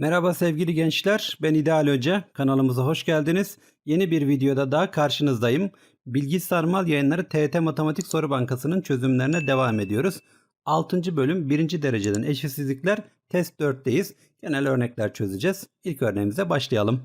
Merhaba sevgili gençler, ben İdeal Hoca. Kanalımıza hoş geldiniz. Yeni bir videoda daha karşınızdayım. Bilgi Sarmal Yayınları TET Matematik Soru Bankası'nın çözümlerine devam ediyoruz. 6. bölüm 1. dereceden eşitsizlikler test 4'teyiz. Genel örnekler çözeceğiz. İlk örneğimize başlayalım.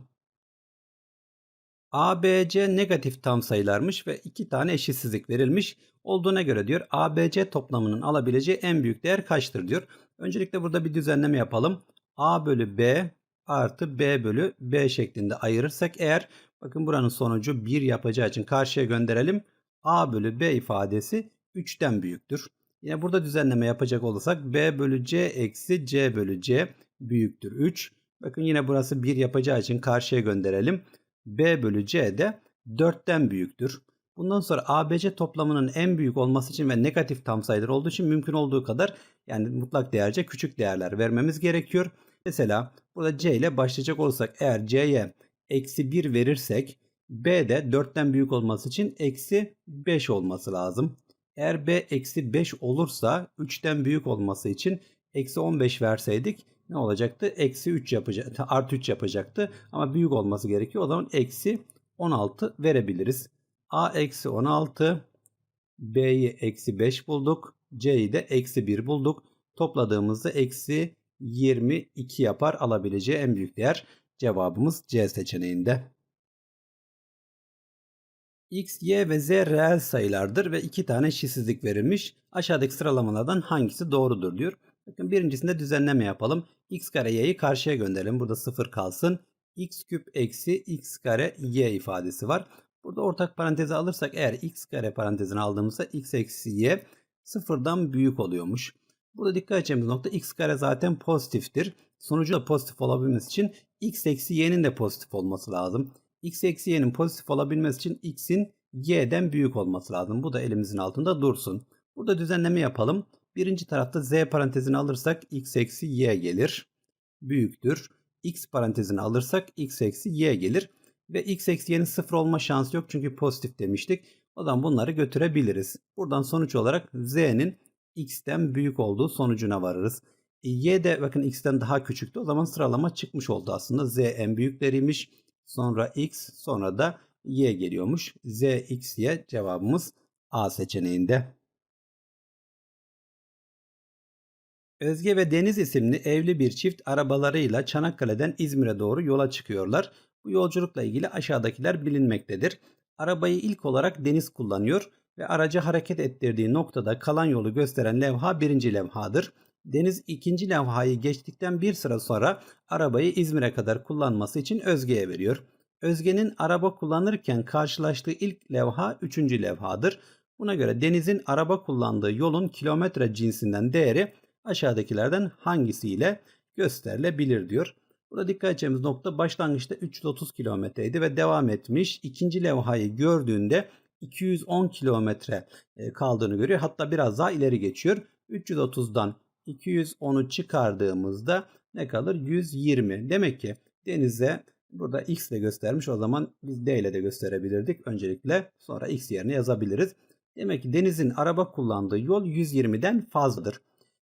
ABC negatif tam sayılarmış ve iki tane eşitsizlik verilmiş. Olduğuna göre diyor ABC toplamının alabileceği en büyük değer kaçtır diyor. Öncelikle burada bir düzenleme yapalım. A bölü B artı B bölü B şeklinde ayırırsak eğer bakın buranın sonucu 1 yapacağı için karşıya gönderelim. A bölü B ifadesi 3'ten büyüktür. Yine burada düzenleme yapacak olursak B bölü C eksi C bölü C büyüktür 3. Bakın yine burası 1 yapacağı için karşıya gönderelim. B bölü C de 4'ten büyüktür. Bundan sonra ABC toplamının en büyük olması için ve negatif tam sayılar olduğu için mümkün olduğu kadar yani mutlak değerce küçük değerler vermemiz gerekiyor. Mesela burada C ile başlayacak olursak eğer C'ye eksi 1 verirsek B de 4'ten büyük olması için eksi 5 olması lazım. Eğer B eksi 5 olursa 3'ten büyük olması için eksi 15 verseydik ne olacaktı? Eksi 3 yapacaktı. Artı 3 yapacaktı. Ama büyük olması gerekiyor. O zaman eksi 16 verebiliriz. A eksi 16 B'yi eksi 5 bulduk. C'yi de eksi 1 bulduk. Topladığımızda eksi 22 yapar alabileceği en büyük değer. Cevabımız C seçeneğinde. X, Y ve Z reel sayılardır ve iki tane eşitsizlik verilmiş. Aşağıdaki sıralamalardan hangisi doğrudur diyor. Bakın birincisinde düzenleme yapalım. X kare Y'yi karşıya gönderelim. Burada 0 kalsın. X küp eksi X kare Y ifadesi var. Burada ortak parantezi alırsak eğer X kare parantezini aldığımızda X eksi Y sıfırdan büyük oluyormuş. Burada dikkat edeceğimiz nokta x kare zaten pozitiftir. Sonucu da pozitif olabilmesi için x eksi y'nin de pozitif olması lazım. x eksi y'nin pozitif olabilmesi için x'in y'den büyük olması lazım. Bu da elimizin altında dursun. Burada düzenleme yapalım. Birinci tarafta z parantezini alırsak x eksi y gelir. Büyüktür. x parantezini alırsak x eksi y gelir. Ve x eksi y'nin sıfır olma şansı yok çünkü pozitif demiştik. O zaman bunları götürebiliriz. Buradan sonuç olarak z'nin x'ten büyük olduğu sonucuna varırız. E, y de bakın x'ten daha küçüktü. O zaman sıralama çıkmış oldu aslında. z en büyükleriymiş. Sonra x sonra da y geliyormuş. z, x, y cevabımız A seçeneğinde. Özge ve Deniz isimli evli bir çift arabalarıyla Çanakkale'den İzmir'e doğru yola çıkıyorlar. Bu yolculukla ilgili aşağıdakiler bilinmektedir. Arabayı ilk olarak Deniz kullanıyor ve aracı hareket ettirdiği noktada kalan yolu gösteren levha birinci levhadır. Deniz ikinci levhayı geçtikten bir sıra sonra arabayı İzmir'e kadar kullanması için Özge'ye veriyor. Özge'nin araba kullanırken karşılaştığı ilk levha üçüncü levhadır. Buna göre Deniz'in araba kullandığı yolun kilometre cinsinden değeri aşağıdakilerden hangisiyle gösterilebilir diyor. Burada dikkat edeceğimiz nokta başlangıçta 330 kilometreydi ve devam etmiş. İkinci levhayı gördüğünde 210 kilometre e, kaldığını görüyor. Hatta biraz daha ileri geçiyor. 330'dan 210'u çıkardığımızda ne kalır? 120. Demek ki denize burada x ile göstermiş. O zaman biz d ile de gösterebilirdik. Öncelikle sonra x yerine yazabiliriz. Demek ki denizin araba kullandığı yol 120'den fazladır.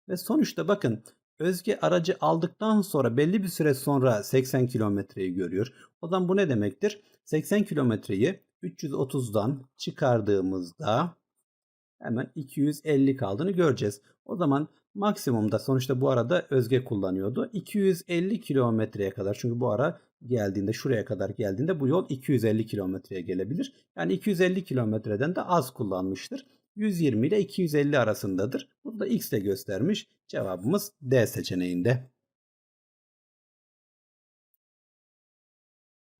Ve sonuçta bakın Özge aracı aldıktan sonra belli bir süre sonra 80 kilometreyi görüyor. O zaman bu ne demektir? 80 kilometreyi 330'dan çıkardığımızda hemen 250 kaldığını göreceğiz. O zaman maksimumda sonuçta bu arada Özge kullanıyordu. 250 kilometreye kadar çünkü bu ara geldiğinde şuraya kadar geldiğinde bu yol 250 kilometreye gelebilir. Yani 250 kilometreden de az kullanmıştır. 120 ile 250 arasındadır. Burada x ile göstermiş. Cevabımız D seçeneğinde.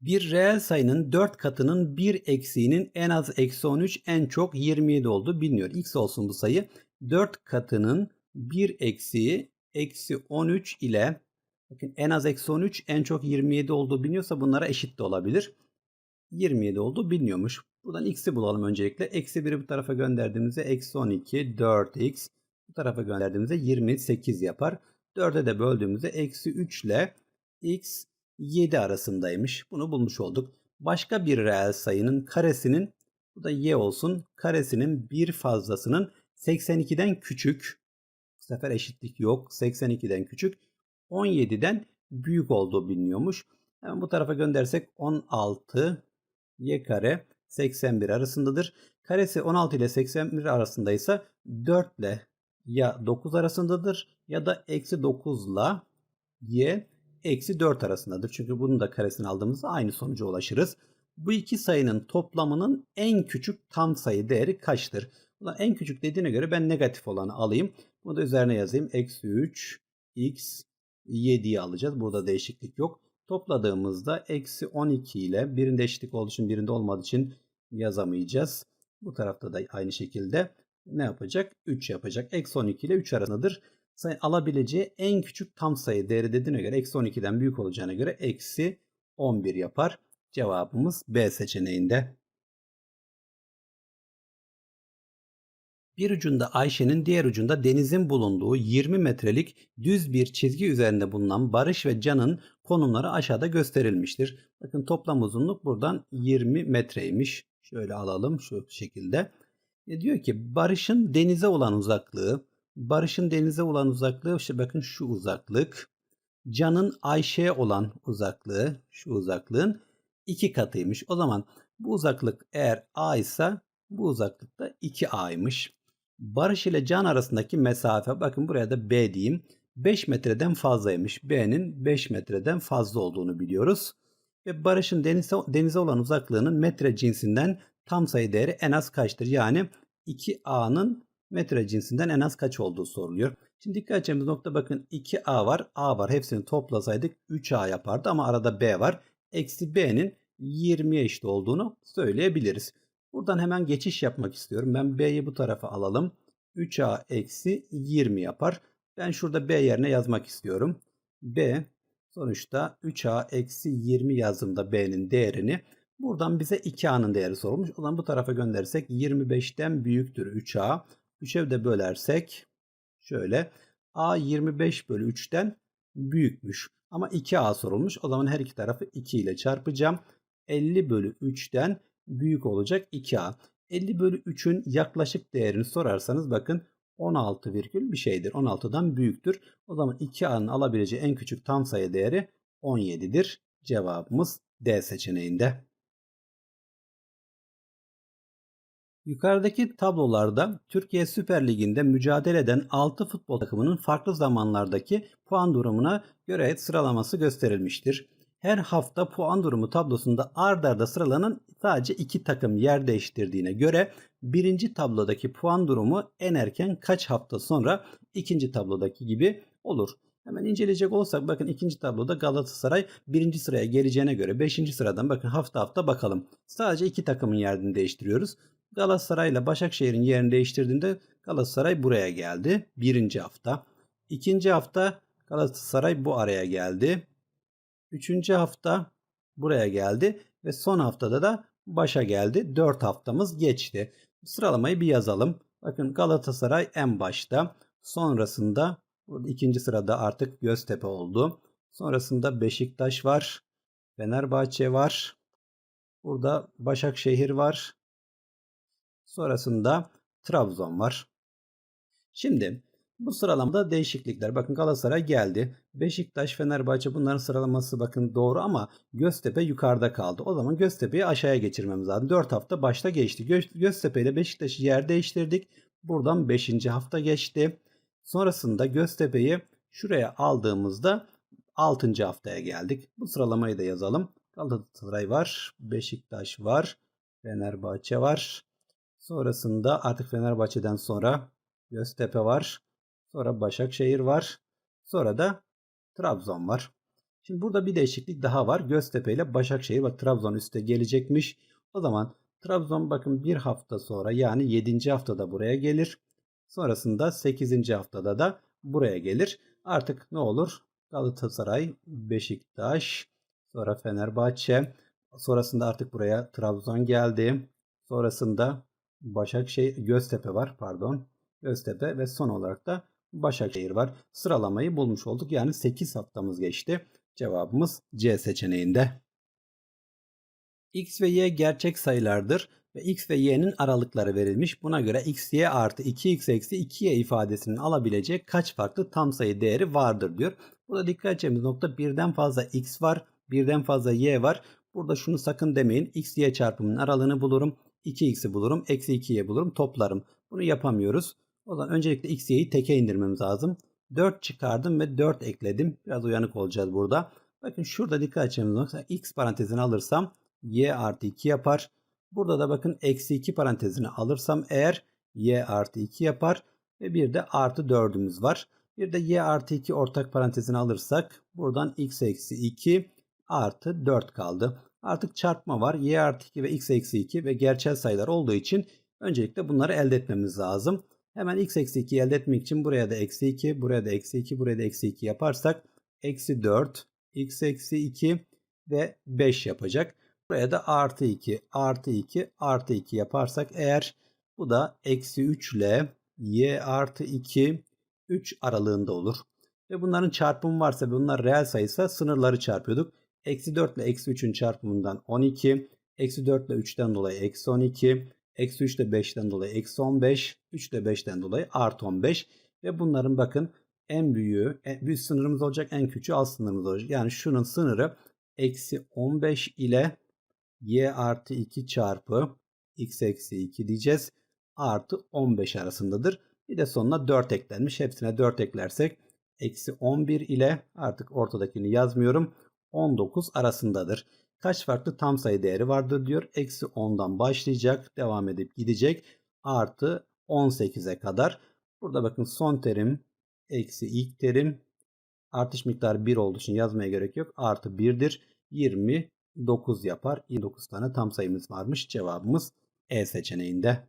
Bir reel sayının 4 katının 1 eksiğinin en az eksi 13 en çok 27 olduğu biliniyor. X olsun bu sayı. 4 katının 1 eksiği eksi 13 ile bakın en az eksi 13 en çok 27 olduğu biliniyorsa bunlara eşit de olabilir. 27 olduğu biliniyormuş. Buradan x'i bulalım öncelikle. Eksi 1'i bu tarafa gönderdiğimizde eksi 12 4x. Bu tarafa gönderdiğimizde 28 yapar. 4'e de böldüğümüzde eksi 3 ile x 7 arasındaymış. Bunu bulmuş olduk. Başka bir reel sayının karesinin bu da y olsun. Karesinin bir fazlasının 82'den küçük. Bu sefer eşitlik yok. 82'den küçük. 17'den büyük olduğu biliniyormuş. Hemen bu tarafa göndersek 16 y kare 81 arasındadır. Karesi 16 ile 81 arasındaysa 4 ile ya 9 arasındadır ya da eksi 9 ile y eksi 4 arasındadır. Çünkü bunun da karesini aldığımızda aynı sonuca ulaşırız. Bu iki sayının toplamının en küçük tam sayı değeri kaçtır? Ulan en küçük dediğine göre ben negatif olanı alayım. Bunu da üzerine yazayım. Eksi 3 x 7'yi alacağız. Burada değişiklik yok. Topladığımızda eksi 12 ile birinde eşitlik olduğu için birinde olmadığı için yazamayacağız. Bu tarafta da aynı şekilde ne yapacak? 3 yapacak. Eksi 12 ile 3 arasındadır. Sayı alabileceği en küçük tam sayı değeri dediğine göre eksi 12'den büyük olacağına göre eksi 11 yapar. Cevabımız B seçeneğinde. Bir ucunda Ayşe'nin diğer ucunda Deniz'in bulunduğu 20 metrelik düz bir çizgi üzerinde bulunan Barış ve Can'ın konumları aşağıda gösterilmiştir. Bakın toplam uzunluk buradan 20 metreymiş. Şöyle alalım şu şekilde. E diyor ki Barış'ın denize olan uzaklığı, Barış'ın denize olan uzaklığı işte bakın şu uzaklık. Can'ın Ayşe'ye olan uzaklığı, şu uzaklığın iki katıymış. O zaman bu uzaklık eğer A ise bu uzaklık da 2A'ymış. Barış ile Can arasındaki mesafe bakın buraya da B diyeyim. 5 metreden fazlaymış. B'nin 5 metreden fazla olduğunu biliyoruz. Ve Barış'ın denize, denize olan uzaklığının metre cinsinden tam sayı değeri en az kaçtır? Yani 2A'nın metre cinsinden en az kaç olduğu soruluyor. Şimdi dikkat edeceğimiz nokta bakın 2A var, A var. Hepsini toplasaydık 3A yapardı ama arada B var. Eksi B'nin 20'ye eşit olduğunu söyleyebiliriz. Buradan hemen geçiş yapmak istiyorum. Ben B'yi bu tarafa alalım. 3A eksi 20 yapar. Ben şurada B yerine yazmak istiyorum. B sonuçta 3A eksi 20 yazdığımda B'nin değerini buradan bize 2A'nın değeri sorulmuş. O zaman bu tarafa gönderirsek 25'ten büyüktür 3A. 3'e de bölersek şöyle A 25 bölü 3'ten büyükmüş. Ama 2A sorulmuş. O zaman her iki tarafı 2 ile çarpacağım. 50 bölü 3'ten büyük olacak 2A. 50 bölü 3'ün yaklaşık değerini sorarsanız bakın 16 virgül bir şeydir. 16'dan büyüktür. O zaman 2A'nın alabileceği en küçük tam sayı değeri 17'dir. Cevabımız D seçeneğinde. Yukarıdaki tablolarda Türkiye Süper Ligi'nde mücadele eden 6 futbol takımının farklı zamanlardaki puan durumuna göre sıralaması gösterilmiştir. Her hafta puan durumu tablosunda ard arda sıralanan sadece iki takım yer değiştirdiğine göre birinci tablodaki puan durumu en erken kaç hafta sonra ikinci tablodaki gibi olur. Hemen inceleyecek olsak bakın ikinci tabloda Galatasaray birinci sıraya geleceğine göre beşinci sıradan bakın hafta hafta bakalım. Sadece iki takımın yerini değiştiriyoruz. Galatasaray ile Başakşehir'in yerini değiştirdiğinde Galatasaray buraya geldi. Birinci hafta. İkinci hafta Galatasaray bu araya geldi. Üçüncü hafta buraya geldi. Ve son haftada da başa geldi. Dört haftamız geçti. Sıralamayı bir yazalım. Bakın Galatasaray en başta. Sonrasında burada ikinci sırada artık Göztepe oldu. Sonrasında Beşiktaş var. Fenerbahçe var. Burada Başakşehir var. Sonrasında Trabzon var. Şimdi bu sıralamada değişiklikler. Bakın Galatasaray geldi. Beşiktaş, Fenerbahçe bunların sıralaması bakın doğru ama Göztepe yukarıda kaldı. O zaman Göztepe'yi aşağıya geçirmemiz lazım. 4 hafta başta geçti. Göz, Göztepe ile Beşiktaş'ı yer değiştirdik. Buradan 5. hafta geçti. Sonrasında Göztepe'yi şuraya aldığımızda 6. haftaya geldik. Bu sıralamayı da yazalım. Galatasaray var, Beşiktaş var, Fenerbahçe var. Sonrasında artık Fenerbahçe'den sonra Göztepe var. Sonra Başakşehir var. Sonra da Trabzon var. Şimdi burada bir değişiklik daha var. Göztepe ile Başakşehir bak Trabzon üste gelecekmiş. O zaman Trabzon bakın bir hafta sonra yani 7. haftada buraya gelir. Sonrasında 8. haftada da buraya gelir. Artık ne olur? Galatasaray, Beşiktaş, sonra Fenerbahçe. Sonrasında artık buraya Trabzon geldi. Sonrasında Başakşehir, Göztepe var pardon. Göztepe ve son olarak da Başakşehir var. Sıralamayı bulmuş olduk. Yani 8 haftamız geçti. Cevabımız C seçeneğinde. X ve Y gerçek sayılardır. ve x ve y'nin aralıkları verilmiş. Buna göre x, y artı 2x eksi 2y ifadesinin alabileceği kaç farklı tam sayı değeri vardır diyor. Burada dikkat edeceğimiz nokta birden fazla x var, birden fazla y var. Burada şunu sakın demeyin. x, y çarpımının aralığını bulurum. 2x'i bulurum. Eksi 2y bulurum. Toplarım. Bunu yapamıyoruz. O zaman öncelikle x, y'yi teke indirmemiz lazım. 4 çıkardım ve 4 ekledim. Biraz uyanık olacağız burada. Bakın şurada dikkat edeceğimiz nokta x parantezini alırsam y artı 2 yapar. Burada da bakın eksi 2 parantezini alırsam eğer y artı 2 yapar. Ve bir de artı 4'ümüz var. Bir de y artı 2 ortak parantezini alırsak buradan x eksi 2 artı 4 kaldı. Artık çarpma var. y artı 2 ve x eksi 2 ve gerçel sayılar olduğu için öncelikle bunları elde etmemiz lazım. Hemen x eksi 2'yi elde etmek için buraya da eksi 2, buraya da eksi 2, buraya da eksi 2 yaparsak eksi 4, x eksi 2 ve 5 yapacak. Buraya da artı 2, artı 2, artı 2 yaparsak eğer bu da eksi 3 ile y artı 2, 3 aralığında olur. Ve bunların çarpımı varsa bunlar reel sayıysa sınırları çarpıyorduk. Eksi 4 ile eksi 3'ün çarpımından 12, eksi 4 ile 3'ten dolayı eksi 12, eksi 3 ile 5'ten dolayı eksi 15, 3 ile 5'ten dolayı artı 15. Ve bunların bakın en büyüğü, en büyük sınırımız olacak, en küçüğü alt sınırımız olacak. Yani şunun sınırı eksi 15 ile y artı 2 çarpı x eksi 2 diyeceğiz. Artı 15 arasındadır. Bir de sonuna 4 eklenmiş. Hepsine 4 eklersek eksi 11 ile artık ortadakini yazmıyorum. 19 arasındadır. Kaç farklı tam sayı değeri vardır diyor. Eksi 10'dan başlayacak. Devam edip gidecek. Artı 18'e kadar. Burada bakın son terim eksi ilk terim artış miktarı 1 olduğu için yazmaya gerek yok. Artı 1'dir. 29 yapar. 29 tane tam sayımız varmış. Cevabımız E seçeneğinde.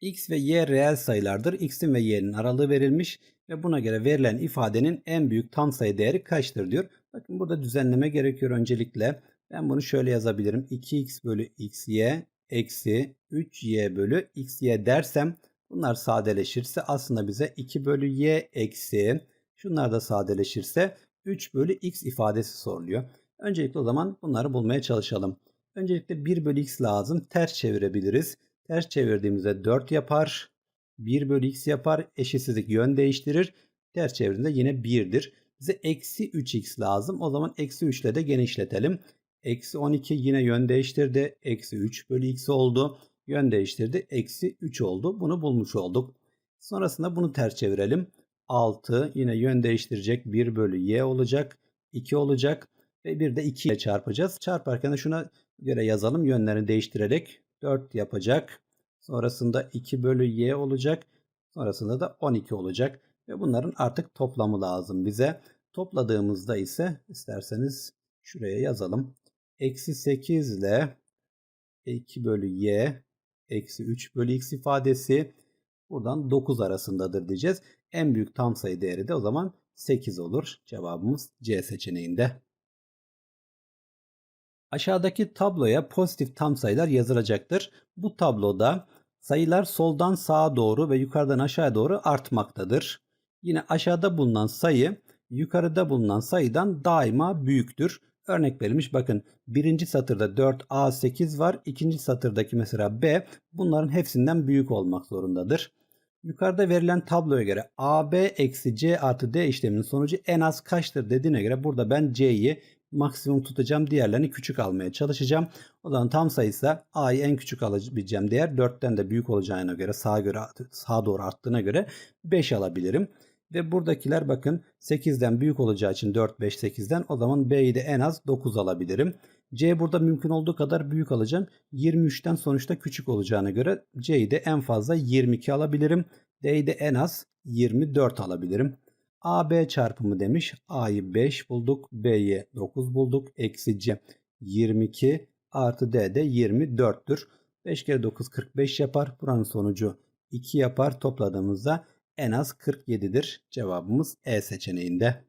X ve Y reel sayılardır. X'in ve Y'nin aralığı verilmiş ve buna göre verilen ifadenin en büyük tam sayı değeri kaçtır diyor. Bakın burada düzenleme gerekiyor öncelikle. Ben bunu şöyle yazabilirim. 2x bölü xy eksi 3y bölü xy dersem bunlar sadeleşirse aslında bize 2 bölü y eksi şunlar da sadeleşirse 3 bölü x ifadesi soruluyor. Öncelikle o zaman bunları bulmaya çalışalım. Öncelikle 1 bölü x lazım. Ters çevirebiliriz. Ters çevirdiğimizde 4 yapar. 1 bölü x yapar. Eşitsizlik yön değiştirir. Ters çevirdiğinde yine 1'dir. Bize eksi 3x lazım. O zaman eksi 3 ile de genişletelim. Eksi 12 yine yön değiştirdi. Eksi 3 bölü x oldu. Yön değiştirdi. Eksi 3 oldu. Bunu bulmuş olduk. Sonrasında bunu ters çevirelim. 6 yine yön değiştirecek. 1 bölü y olacak. 2 olacak. Ve bir de 2 ile çarpacağız. Çarparken de şuna göre yazalım. Yönlerini değiştirerek 4 yapacak. Sonrasında 2 bölü y olacak. Sonrasında da 12 olacak. Ve bunların artık toplamı lazım bize. Topladığımızda ise isterseniz şuraya yazalım. Eksi 8 ile 2 bölü y eksi 3 bölü x ifadesi buradan 9 arasındadır diyeceğiz. En büyük tam sayı değeri de o zaman 8 olur. Cevabımız C seçeneğinde. Aşağıdaki tabloya pozitif tam sayılar yazılacaktır. Bu tabloda sayılar soldan sağa doğru ve yukarıdan aşağı doğru artmaktadır. Yine aşağıda bulunan sayı yukarıda bulunan sayıdan daima büyüktür. Örnek verilmiş bakın birinci satırda 4A8 var. ikinci satırdaki mesela B bunların hepsinden büyük olmak zorundadır. Yukarıda verilen tabloya göre AB eksi C artı D işleminin sonucu en az kaçtır dediğine göre burada ben C'yi maksimum tutacağım. Diğerlerini küçük almaya çalışacağım. O zaman tam sayısı A'yı en küçük alabileceğim değer 4'ten de büyük olacağına göre sağa göre sağa doğru arttığına göre 5 alabilirim. Ve buradakiler bakın 8'den büyük olacağı için 4, 5, 8'den o zaman B'yi de en az 9 alabilirim. C burada mümkün olduğu kadar büyük alacağım. 23'ten sonuçta küçük olacağına göre C'yi de en fazla 22 alabilirim. D'yi de en az 24 alabilirim. AB çarpımı demiş. A'yı 5 bulduk. B'yi 9 bulduk. Eksi C 22 artı D de 24'tür. 5 kere 9 45 yapar. Buranın sonucu 2 yapar. Topladığımızda en az 47'dir. Cevabımız E seçeneğinde.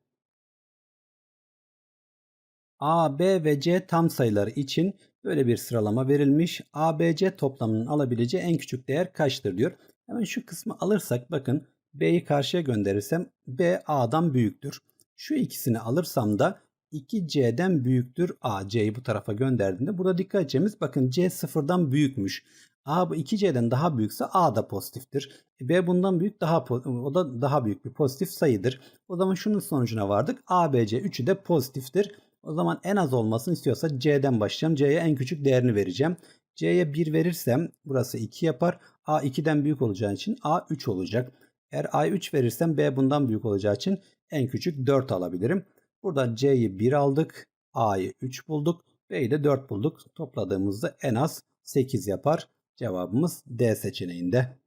A, B ve C tam sayıları için böyle bir sıralama verilmiş. A, B, C toplamının alabileceği en küçük değer kaçtır diyor. Hemen şu kısmı alırsak bakın B'yi karşıya gönderirsem B A'dan büyüktür. Şu ikisini alırsam da 2C'den büyüktür A. C'yi bu tarafa gönderdiğinde burada dikkat edeceğimiz bakın C sıfırdan büyükmüş. A bu 2C'den daha büyükse A da pozitiftir. E, B bundan büyük daha o da daha büyük bir pozitif sayıdır. O zaman şunun sonucuna vardık. A, B, C üçü de pozitiftir. O zaman en az olmasını istiyorsa C'den başlayacağım. C'ye en küçük değerini vereceğim. C'ye 1 verirsem burası 2 yapar. A 2'den büyük olacağı için A 3 olacak. Eğer A'yı 3 verirsem B bundan büyük olacağı için en küçük 4 alabilirim. Burada C'yi 1 aldık. A'yı 3 bulduk. B'yi de 4 bulduk. Topladığımızda en az 8 yapar. Cevabımız D seçeneğinde.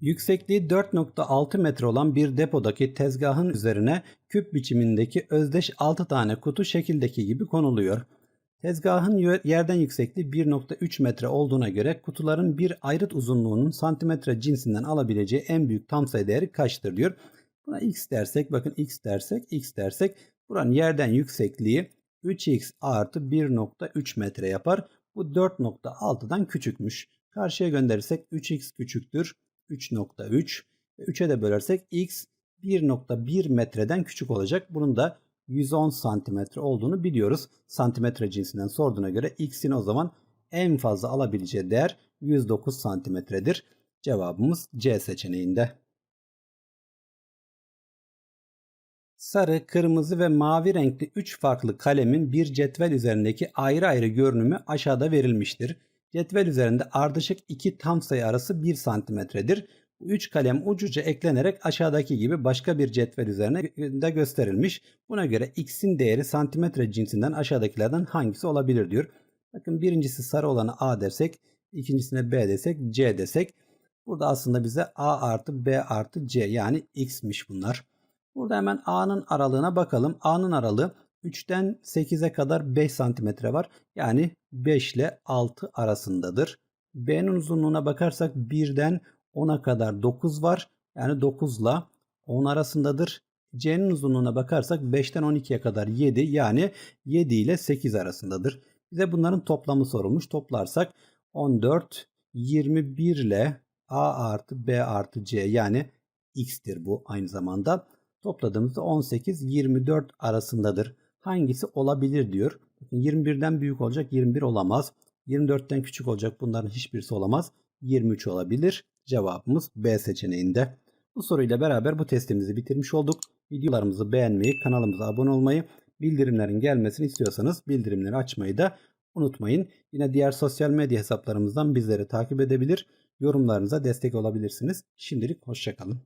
Yüksekliği 4.6 metre olan bir depodaki tezgahın üzerine küp biçimindeki özdeş 6 tane kutu şekildeki gibi konuluyor. Tezgahın yerden yüksekliği 1.3 metre olduğuna göre kutuların bir ayrıt uzunluğunun santimetre cinsinden alabileceği en büyük tam sayı değeri kaçtır diyor. Buna x dersek bakın x dersek x dersek buranın yerden yüksekliği 3x artı 1.3 metre yapar. Bu 4.6'dan küçükmüş. Karşıya gönderirsek 3x küçüktür 3.3 ve 3'e de bölersek x 1.1 metreden küçük olacak. Bunun da 110 santimetre olduğunu biliyoruz. Santimetre cinsinden sorduğuna göre x'in o zaman en fazla alabileceği değer 109 santimetredir. Cevabımız C seçeneğinde. Sarı, kırmızı ve mavi renkli 3 farklı kalemin bir cetvel üzerindeki ayrı ayrı görünümü aşağıda verilmiştir. Cetvel üzerinde ardışık iki tam sayı arası 1 santimetredir. Bu 3 kalem ucuca eklenerek aşağıdaki gibi başka bir cetvel üzerine de gösterilmiş. Buna göre x'in değeri santimetre cinsinden aşağıdakilerden hangisi olabilir diyor. Bakın birincisi sarı olanı a dersek, ikincisine b desek, c desek. Burada aslında bize a artı b artı c yani x'miş bunlar. Burada hemen a'nın aralığına bakalım. a'nın aralığı 3'ten 8'e kadar 5 santimetre var. Yani 5 ile 6 arasındadır. B'nin uzunluğuna bakarsak 1'den 10'a kadar 9 var. Yani 9 ile 10 arasındadır. C'nin uzunluğuna bakarsak 5'ten 12'ye kadar 7 yani 7 ile 8 arasındadır. Bize bunların toplamı sorulmuş. Toplarsak 14, 21 ile A artı B artı C yani X'tir bu aynı zamanda. Topladığımızda 18, 24 arasındadır. Hangisi olabilir diyor. 21'den büyük olacak 21 olamaz. 24'ten küçük olacak bunların hiçbirisi olamaz. 23 olabilir. Cevabımız B seçeneğinde. Bu soruyla beraber bu testimizi bitirmiş olduk. Videolarımızı beğenmeyi, kanalımıza abone olmayı, bildirimlerin gelmesini istiyorsanız bildirimleri açmayı da unutmayın. Yine diğer sosyal medya hesaplarımızdan bizleri takip edebilir, yorumlarınıza destek olabilirsiniz. Şimdilik hoşçakalın.